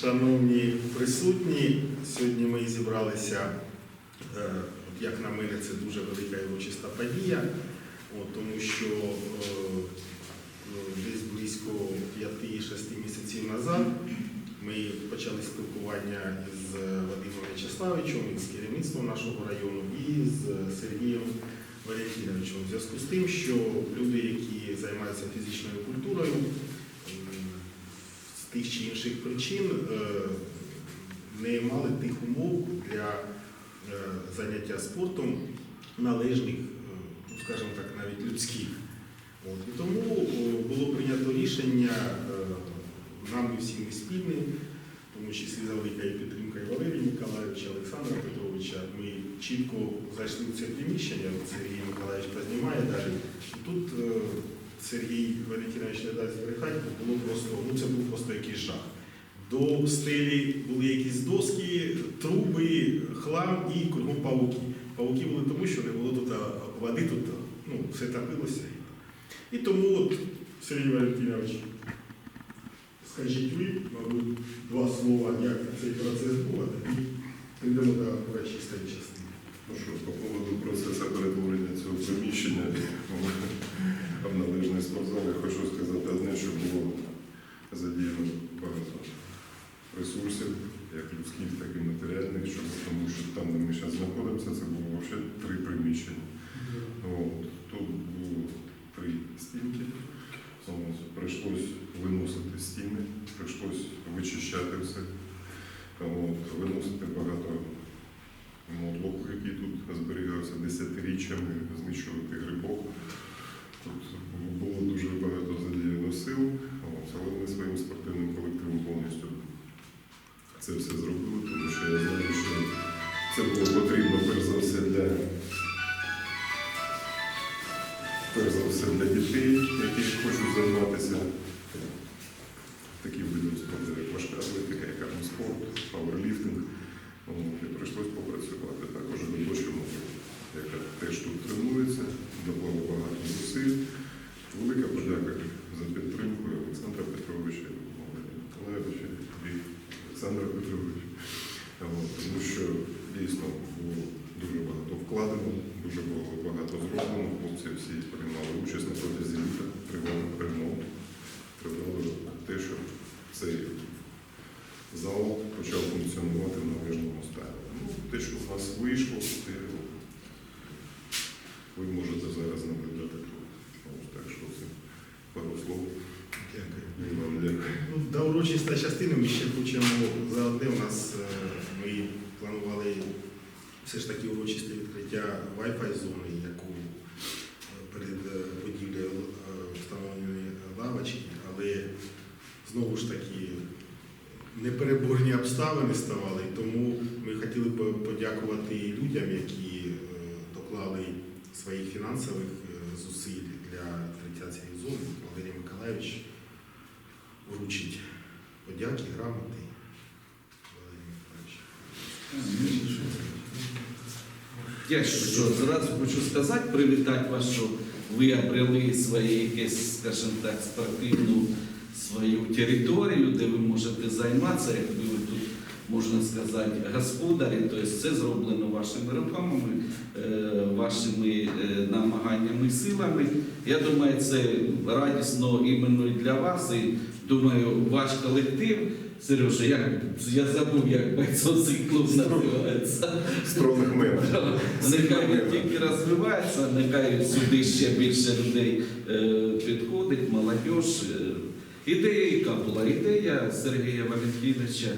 Шановні присутні, сьогодні ми зібралися, е, як на мене, це дуже велика і урочиста подія, тому що е, е, десь близько 5-6 місяців назад ми почали спілкування з Вадимом В'ячеславовичем, і з керівництвом нашого району і з Сергієм Валентиновичем. У зв'язку з тим, що люди, які займаються фізичною культурою, з тих чи інших причин е, не мали тих умов для е, заняття спортом належних, е, ну, скажімо так, навіть людських. От. І тому було прийнято рішення нами всіми спільним, в тому числі за великою підтримкою Валерія Ніколаєвича, Олександра Петровича. Ми чітко зайшли в це приміщення, Сергій Миколаївич познімає далі. Тут е, Сергій Валентинович не дасть збрехати, було просто, ну це був просто якийсь жах. До стелі були якісь доски, труби, хлам і кругом павуки. Павуки були тому, що не було тут води, тут ну, все топилося. І тому от, Сергій Валентинович, скажіть ви, мабуть, два слова, як цей процес був, прийдемо до урочистої частини. Ну що, по поводу процесу перетворення цього приміщення в належний спортзал, я хочу сказати одне, що було задіяно багато ресурсів, як людських, так і матеріальних, щоб, тому що там, де ми зараз знаходимося, це було взагалі три приміщення. От, тут було три стінки. От, Прийшлось виносити стіни, прийшлось вичищати все, От, виносити багато мотлоку, який тут зберігався знищувати грибок. Тут було дуже багато задіяно сил, але ми своїм спортивним колективом повністю це все зробили, тому що я знаю, що це було потрібно перш за все для перш за все для дітей, які хочуть займатися таким видом спорту, як важка атлетика, як армспорт, пауерліфтинг. І прийшлось попрацювати. Також робочому, тут тренується, багато зусиль. Велика подяка за підтримку Олександра Петровича, Володимира Миколаївича Олександра Петровича. Тому що дійсно було дуже багато вкладено, дуже багато зроблено. Хлопці всі приймали участь на протязі літа, тривали ремонт, тривали те, що цей зал почав функціонувати в належному стані. Ну, те, що у вас вийшло, те ви можете зараз наблюдати тут. Ось Так що це пару слов. Дякую. І вам дякую. Ну, До урочистої частини ми ще хочемо за одне. У нас е, ми планували все ж таки урочисте відкриття Wi-Fi зони, яку е, перед е, будівлею встановлені лавочки, але знову ж таки непереборні обставини ставали, тому ми хотіли б подякувати людям, які доклали своїх фінансових зусиль для відкриття цієї зони. Валерій Миколаївич вручить подяки, грамоти. Я що зразу хочу сказати, привітати вас, що ви обрели своє якесь, скажімо так, спортивну свою територію, де ви можете займатися, якби ви тут, можна сказати, господарі, тобто це зроблено вашими руками, е, вашими е, намаганнями силами. Я думаю, це радісно іменно і для вас. І думаю, ваш колектив, Сережа, як я забув, як бойцовський клуб називається. Стронг мен. Нехай він тільки розвивається, нехай сюди ще більше людей е, підходить, молодь. Е. Ідея яка була? Ідея Сергія Валентиновича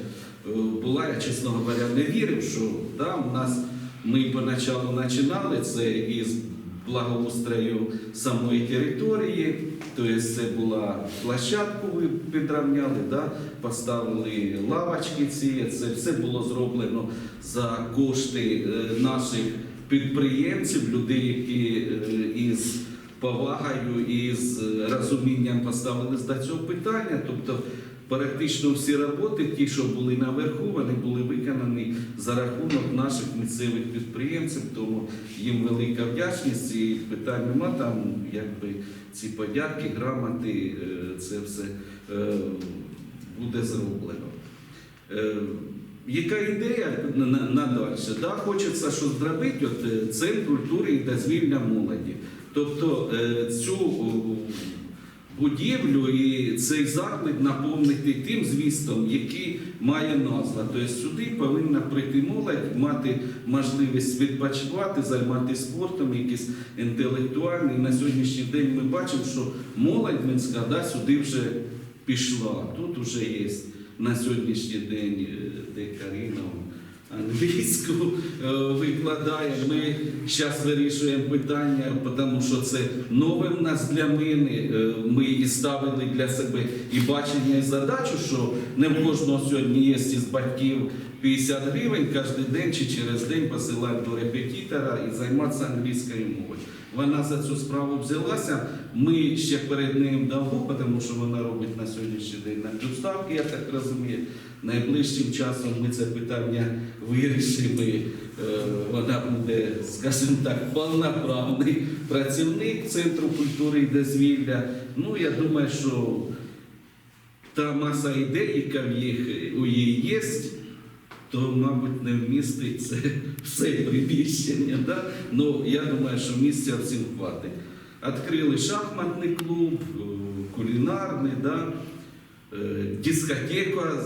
е, була, я чесно говоря, не вірив, що да, у нас ми поначалу починали це із благоустрою самої території, тобто це була площадку, ви підравняли, да, поставили лавочки ці, це все було зроблено за кошти е, наших підприємців, людей, які е, із повагою і з розумінням поставились до цього питання. Тобто практично всі роботи, ті, що були наверху, вони були виконані за рахунок наших місцевих підприємців, тому їм велика вдячність і питань нема там, якби ці подяки, грамоти, е, це все е, буде зроблено. Е, Яка ідея на, на, на далі? Да, хочеться що зробити от, центр культури і дозвілля молоді. Тобто цю будівлю і цей заклик наповнити тим змістом, який має назва. Тобто сюди повинна прийти молодь, мати можливість відпочивати, займатися спортом, якийсь інтелектуальний. На сьогоднішній день ми бачимо, що молодь Мінська да, сюди вже пішла. Тут вже є на сьогоднішній день е, де Каріна англійську е, викладає. Ми зараз вирішуємо питання, тому що це нове в нас для мене. Е, Ми і ставили для себе і бачення, і задачу, що не в кожного сьогодні є із батьків 50 гривень кожен день чи через день посилати до репетитора і займатися англійською мовою. Вона за цю справу взялася. Ми ще перед нею давно, тому що вона робить на сьогоднішній день на півставки, я так розумію. Найближчим часом ми це питання вирішимо. е, Вона буде, скажімо так, повноправний працівник Центру культури і дозвілля. Ну, я думаю, що та маса ідей, яка в їх у її є, то, мабуть, не вміститься все приміщення. Да? Ну, я думаю, що місця всім хватить. Відкрили шахматний клуб, е, кулінарний, да? Е, дискотека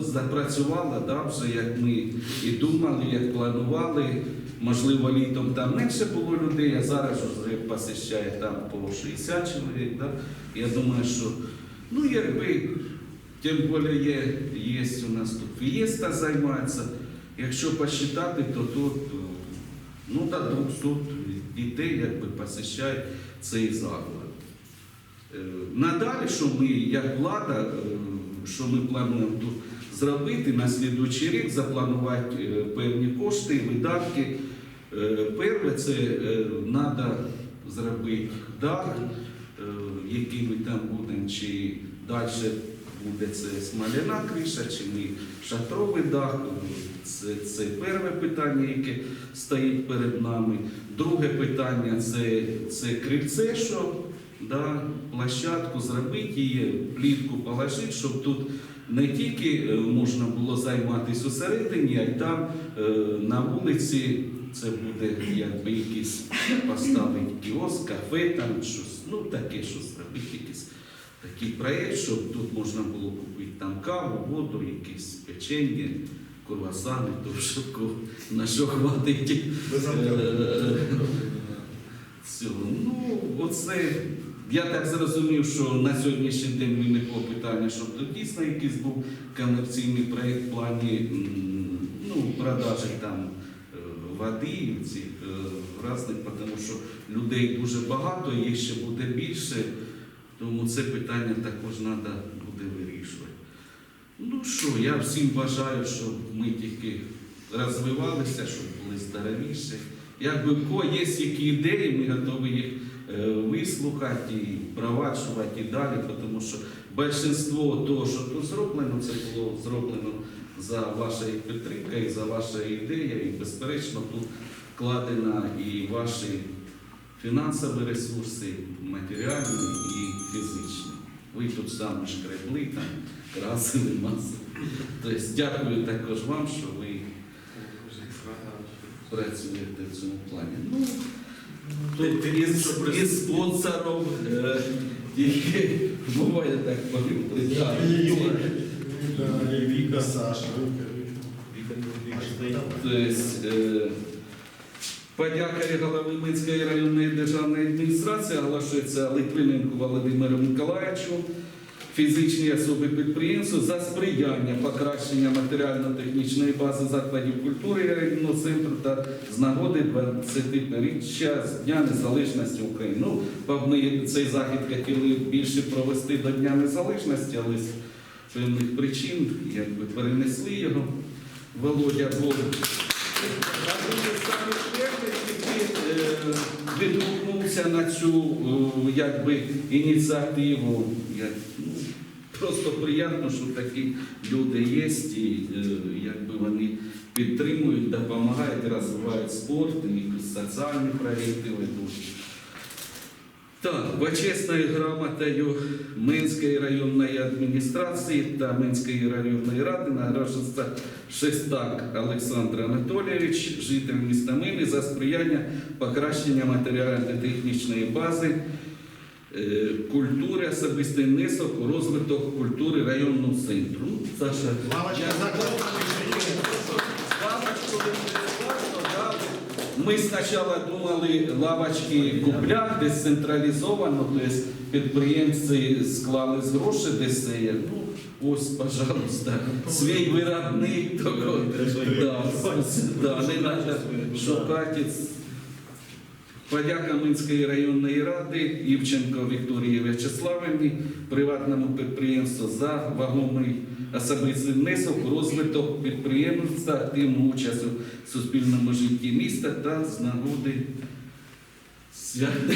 запрацювала, да? вже як ми і думали, як планували. Можливо, літом там менше було людей, а зараз вже посещає там по 60 чоловік. Да? Я думаю, що ну, якби Тим більше є, є у нас тут фієста займається. Якщо посчитати, то тут е, ну, до 200 дітей якби, посещають цей заклад. Е, Надалі, що ми, як влада, е, що ми плануємо тут зробити, на слідуючий рік запланувати певні кошти, видатки. Перше, це треба зробити дах, який ми там будемо, чи далі буде це смоляна криша, чи ми шатровий дах. Це, це перше питання, яке стоїть перед нами. Друге питання це, це крильце, що да, площадку зробити, її плітку положити, щоб тут не тільки е, можна було займатися усередині, а й там е, на вулиці це буде якби якийсь поставити кіоск, кафе, там щось, ну таке щось зробити, якийсь такий проєкт, щоб тут можна було купити там каву, воду, якісь печення, круасани, то що на що хватить. Без Е, цього. Ну, оце. Я так зрозумів, що на сьогоднішній день виникло питання, щоб тут дійсно якийсь був комерційний проєкт в плані ну, продажі там води, цих е, різних, тому що людей дуже багато, їх ще буде більше, тому це питання також треба буде вирішувати. Ну що, я всім бажаю, щоб ми тільки розвивалися, щоб були здоровіші. Якби в кого є які ідеї, ми готові їх е, вислухати і впроваджувати і далі, тому що більшість того, що тут зроблено за вашою підтримкою, за вашою ідеєю, і безперечно тут вкладено і ваші фінансові ресурси, матеріальні і фізичні. Ви тут саме шкребли, там, красили масу. Тобто дякую також вам, що ви працюєте в цьому плані. Ну, тут із, із спонсорів е, буває так полюбити. Так. Віка, Саша. Тобто, е, подяка голови Минської районної державної адміністрації оголошується Литвиненку Володимиру Миколаївичу, фізичній особи підприємцю за сприяння покращення матеріально-технічної бази закладів культури районного центру та з нагоди 25-річчя з Дня Незалежності України. Ну, ми цей захід хотіли більше провести до Дня Незалежності, але певних причин якби перенесли його. Володя був. А дуже саме який відгукнувся на цю е, якби, ініціативу. Я, ну, Просто приємно, що такі люди є, і е, якби вони підтримують, допомагають, розвивають спорт і соціальні проєкти ведуть. Так, почесною грамотою Минської районної адміністрації та Минської районної ради награждається Шестак Олександр Анатолійович, житель міста Мини, за сприяння покращення матеріально-технічної бази е, культури, особистий внесок у розвиток культури районного центру. Саша, я Ми спочатку думали лавочки купляти децентралізовано, тобто підприємці склали з гроші десь. Ну, ось, пожалуйста, свій виробник такий. Да, да, не треба шукати. Подяка Минської районної ради Івченко Вікторії В'ячеславівні, приватному підприємству за вагомий особистий внесок у розвиток підприємства, активну участь у суспільному житті міста та з нагоди свята.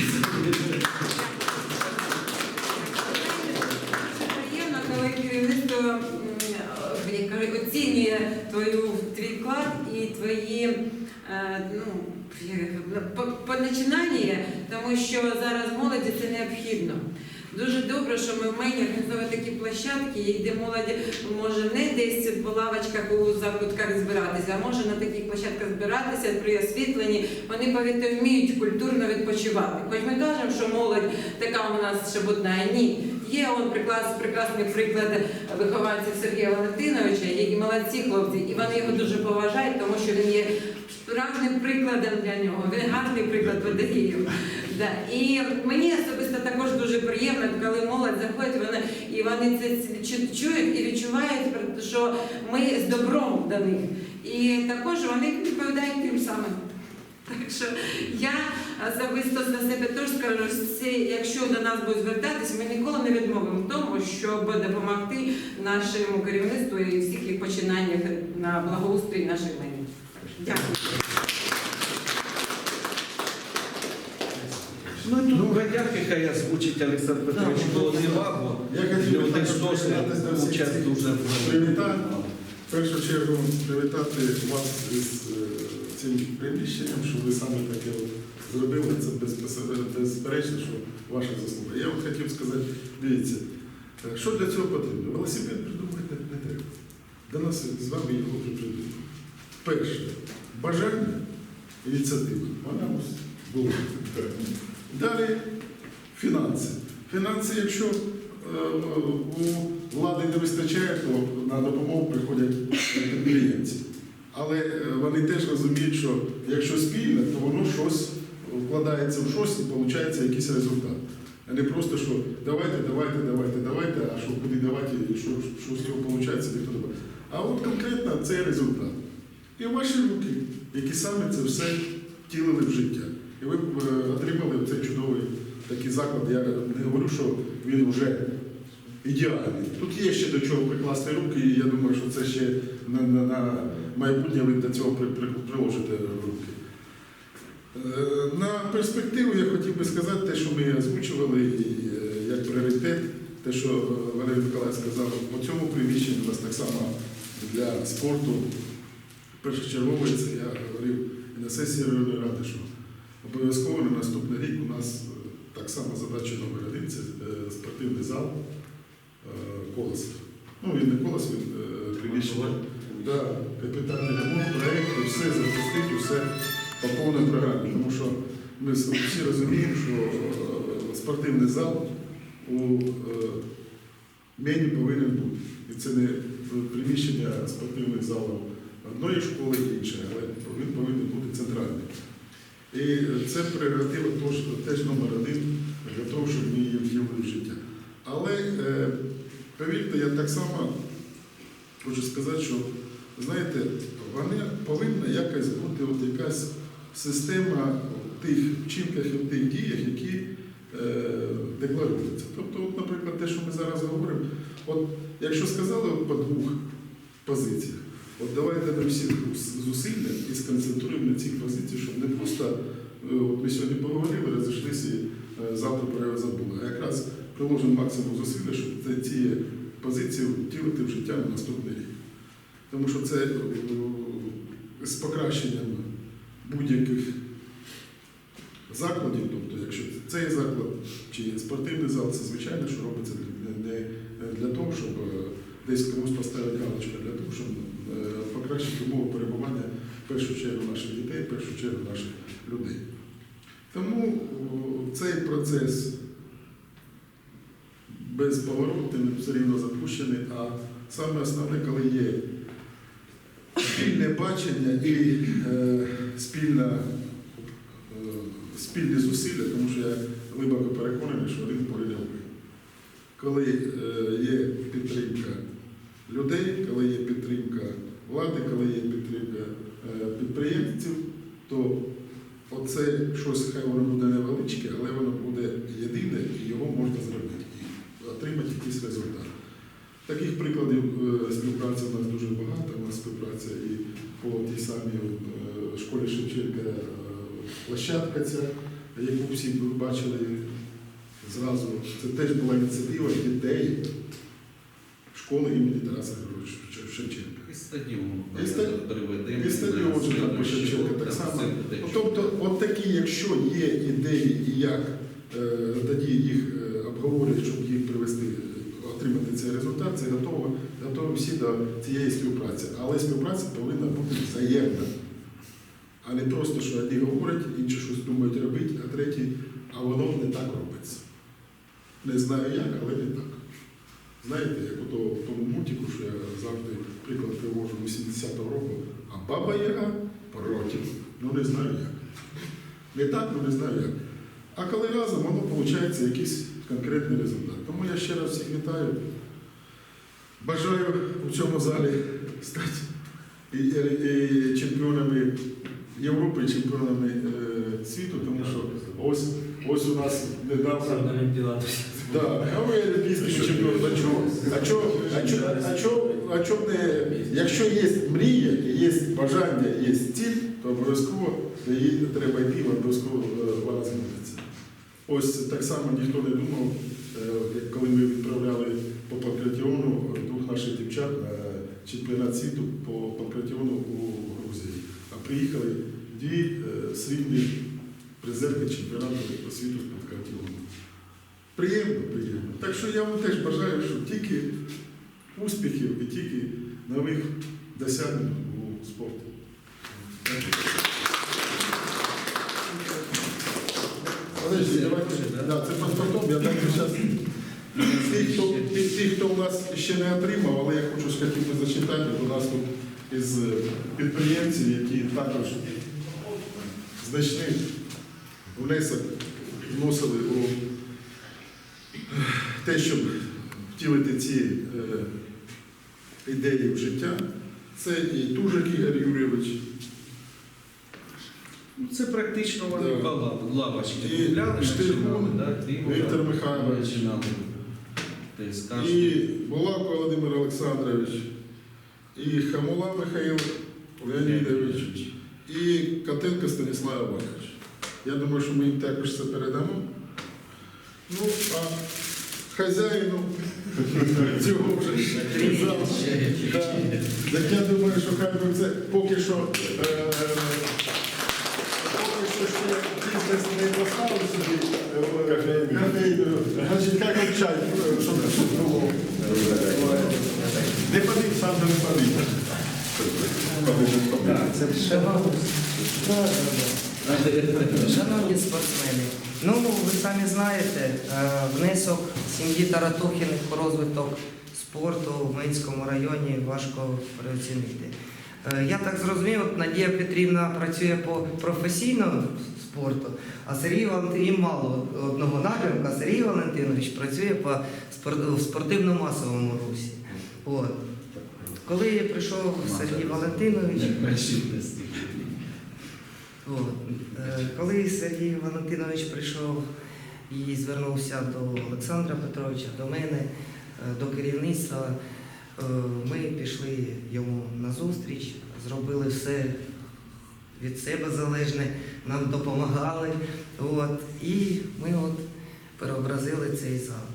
Приємно, коли керівництво е, оцінює твою твій вклад і твої е, ну, як, по- поначинання, тому що зараз молоді це необхідно. Дуже добре, що ми в мені організовуємо такі площадки, де молоді може не десь по лавочках у закутках збиратися, а може на таких площадках збиратися при освітленні. Вони повірте, вміють культурно відпочивати. Хоч ми кажемо, що молодь така у нас шебутна, ні. Є он прекрас, прекрасний приклад вихованців Сергія Валентиновича, які молодці хлопці, і вони його дуже поважають, тому що він є справжнім прикладом для нього. Він гарний приклад подає. Да. І мені особисто також дуже приємно, коли молодь заходить, вони і вони це чують і відчувають, що ми з добром до них. І також вони відповідають тим самим. Так що я особисто за себе теж скажу, всі, якщо до нас будуть звертатись, ми ніколи не відмовимо в тому, щоб допомогти нашому керівництву і всіх їх починаннях на благоустрій нашої мені. Дякую. Ну тут подяки хай озвучить Олександр Петрович бо Я хотів би люди всіх участь дуже привітань. В першу чергу привітати вас із е, цим приміщенням, що ви саме таке зробили. Це безперечно, що ваша заслуга. Я от хотів сказати, дивіться, е, що для цього потрібно? Велосипед придумати не треба. До нас з вами його вже придумали. Перше, бажання, ініціатива. Вона була. Далі фінанси. Фінанси, якщо е, у влади не вистачає, то на допомогу приходять підприємці. Але е, вони теж розуміють, що якщо спільне, то воно щось вкладається в щось і виходить якийсь результат. А не просто, що давайте, давайте, давайте, давайте, а що куди давати, що, що з цього виходить, ніхто не. А от конкретно цей результат. І ваші руки, які саме це все втілили в життя. І ви б, е, отримали цей чудовий такий заклад. Я не говорю, що він вже ідеальний. Тут є ще до чого прикласти руки, і я думаю, що це ще на, на, на майбутнє ви до цього при, при, приложите руки. Е, На перспективу я хотів би сказати те, що ми озвучували е, як пріоритет, те, що Валерій Миколаївич сказав, по цьому приміщенні у нас так само для спорту першочергове, це я говорив і на сесії районної ради, що обов'язково на наступний рік у нас е, так само задача номер один це е, спортивний зал е, колос. Ну, він не колос, він приміщення. Да, капітальний ремонт, проєкт, все запустити, все по повній програмі. Тому що ми всі розуміємо, що спортивний зал у мені повинен бути. І це не приміщення спортивних залів одної школи іншої, але він повинен бути центральний. І це прерогатива теж, номер один для того, щоб ми її втілили в життя. Але е, повірте, я так само хочу сказати, що знаєте, вони повинна якась бути от якась система в тих вчинках і тих діях, які е, декларуються. Тобто, от, наприклад, те, що ми зараз говоримо, от якщо сказали от по двох позиціях, от давайте ми всі зусилля і сконцентруємо на цих позиціях, щоб не просто е, от ми сьогодні поговорили, розійшлися і е, завтра його забули. А якраз приложимо максимум зусилля, щоб ці позицію втілити в життя на наступний рік. Тому що це е, з покращенням будь-яких закладів, тобто, якщо цей заклад чи спортивний зал, це звичайно, що робиться не для того, щоб десь комусь поставити галочку, а для того, щоб покращити умови перебування в першу чергу наших дітей, в першу чергу наших людей. Тому цей процес безповоротний, все рівно запущений, а саме основне, коли є спільне бачення і е, спільна, е, спільні зусилля, тому що я глибоко переконаний, що один порівняв. Коли е, є підтримка людей, коли є підтримка влади, коли є підтримка е, підприємців, то оце щось хай воно буде невеличке, але воно буде єдине і його можна зробити і отримати якийсь результат. Таких прикладів е, співпраці у нас дуже багато. У нас співпраця і по тій самій е, школі Шевченка площадка ця, яку всі бачили зразу. Це теж була ініціатива дітей школи імені Тараса Григоровича Шевченка. І стадіон приведемо. і стадіон там Шевченка так само. тобто, от такі, якщо є ідеї і як е, тоді їх е, обговорюють, щоб їх привести, отримати цей результат, це готово, готові всі до цієї співпраці. Але співпраця повинна бути взаємна. А не просто, що одні говорять, інші щось думають робити, а треті, а воно не так робиться. Не знаю як, але не так. Знаєте, як ото в тому мультику, що я завжди приклад привожу 80-го року, а баба Яга проти. Ну не знаю як. Не так, ну не знаю як. А коли разом, воно виходить якийсь конкретний результат. Тому я ще раз всіх вітаю. Бажаю у цьому залі стати і, і, і чемпіонами Європи, і чемпіонами е, світу, тому що ось, ось у нас недавно. Да, а ви олімпійський чемпіон. А чого? А чого? А чого? А чого? Не? Якщо є мрія, є бажання, є ціль, то обов'язково її треба йти, обов'язково е, вона зміниться. Ось так само ніхто не думав, е, коли ми відправляли по Панкратіону двох наших дівчат на чемпіонат світу по Панкратіону у Грузії. А приїхали дві е, срібні призерки чемпіонату світу з Панкратіону. Приємно, приємно. Так що я вам теж бажаю, що тільки успіхів і тільки нових досягнень у спорті. Подожди, давайте. Да, це паспортом, я так зараз. Ті, хто, ті, хто у нас ще не отримав, але я хочу хотів зачитати, у нас тут із підприємців, які також значний внесок вносили у те, щоб втілити ці е, ідеї в життя. Це і Тужик Ігор Юрійович, Ну, Це практично вони Да. лавочки І да, Віктор Михайлович. І Булавко Володимир Олександрович, і Хамула Михайло Леонідович, і Котенко Станіслав Іванович. Я думаю, що ми їм також це передамо. Ну, а хазяїну цього вже залу. Да. Так я думаю, що хай би це поки що, е, поки що ще бізнес не поставив собі е. Значить, як от чай, е, щоб щоб було. Не подив, сам же не подив. Шановні спортсмени, ну ви самі знаєте, е, внесок сім'ї Таратухіних у розвиток спорту в Минському районі важко переоцінити. Е, Я так зрозумів, Надія Петрівна працює по професійному спорту, а Сергій Валентин їм мало одного напрямку, а Сергій Валентинович працює по спортивно-масовому русі. От. Коли прийшов Сергій Валентинович, Коли Сергій Валентинович прийшов і звернувся до Олександра Петровича, до мене, е, до керівництва, е, ми пішли йому на зустріч, зробили все від себе залежне, нам допомагали. От. І ми от переобразили цей зал.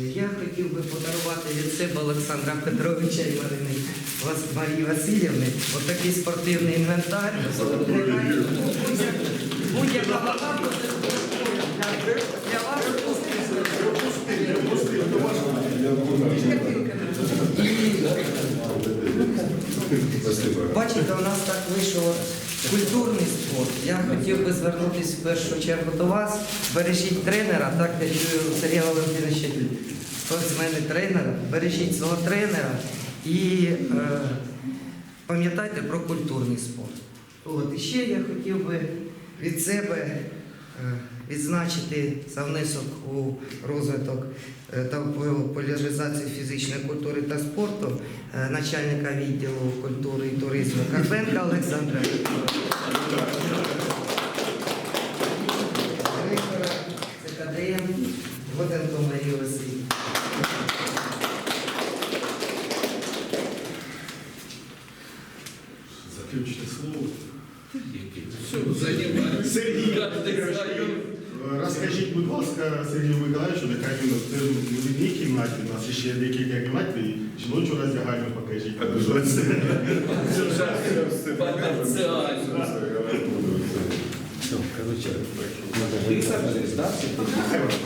Я хотів би подарувати від себе Олександра Петровича і Марини Вас- Марії Васильівни отакий спортивний інвентар. Будь-яка вага для- вас. Бачите, у нас так вийшов культурний Я хотів би звернутися в першу чергу до вас. Бережіть тренера, так я чую Сергія Валентиновича, спортсмени тренера. Бережіть свого тренера і е, пам'ятайте про культурний спорт. От, і ще я хотів би від себе е, відзначити за внесок у розвиток е, та популяризацію фізичної культури та спорту е, начальника відділу культури і туризму Карпенка Олександра. Директора ЦКДМ Годенко Марії Васильівни. Заключне слово. Сергій, Розкажіть, будь ласка, Сергію Миколаївичу, нехай він нас ще декілька і жіночу роздягальню покажіть. Потенціально. Ти сам, так? Ми ще